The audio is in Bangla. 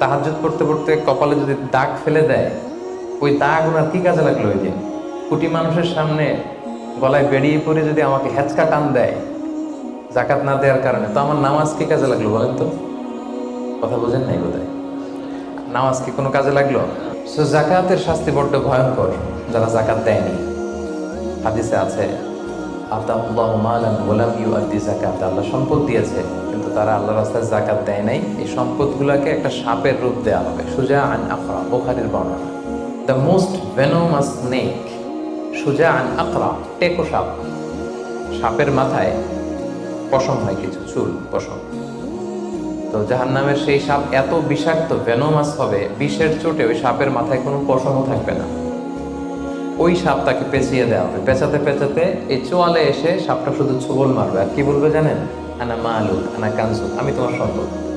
তাহাজ্জুদ পড়তে পড়তে কপালে যদি দাগ ফেলে দেয়, ওই দাগ ওনার কি কাজে লাগল ওই দিন কোটি মানুষের সামনে গলায় বেরিয়ে পড়ে যদি আমাকে হেঁচকা টান দেয় জাকাত না দেওয়ার কারণে, তো আমার নামাজ কি কাজে লাগল বলেন তো? কথা বোঝেন নাই বোধ নামাজ কি কোনো কাজে লাগল? সো জাকাতের শাস্তি বড্ড ভয়ঙ্কর, যারা জাকাত দেয়নি। হাদিসে আছে ইউআদ্দি যাকাত। আল্লাহ সম্পদ দিয়েছে, কিন্তু তারা আল্লাহ রাস্তায় জাকাত দেয় নাই। এই সম্পদগুলোকে একটা সাপের রূপ হবে। সুজা আন বর্ণনা। দ্য মোস্ট আন টেকো সাপ। সাপের মাথায় পশম হয়, কিছু চুল, পশম। তো জাহান্নামের সেই সাপ এত বিষাক্ত ভেনোমাস হবে, বিষের চোটে ওই সাপের মাথায় কোনো পশমও থাকবে না। ওই সাপ তাকে পেঁচিয়ে দেওয়া হবে। পেঁচাতে পেঁচাতে এই চোয়ালে এসে সাপটা শুধু ছোবল মারবে। আর কি বলবে জানেন? আনা মা আলু আনা কানসুক, আমি তোমার সম্পদ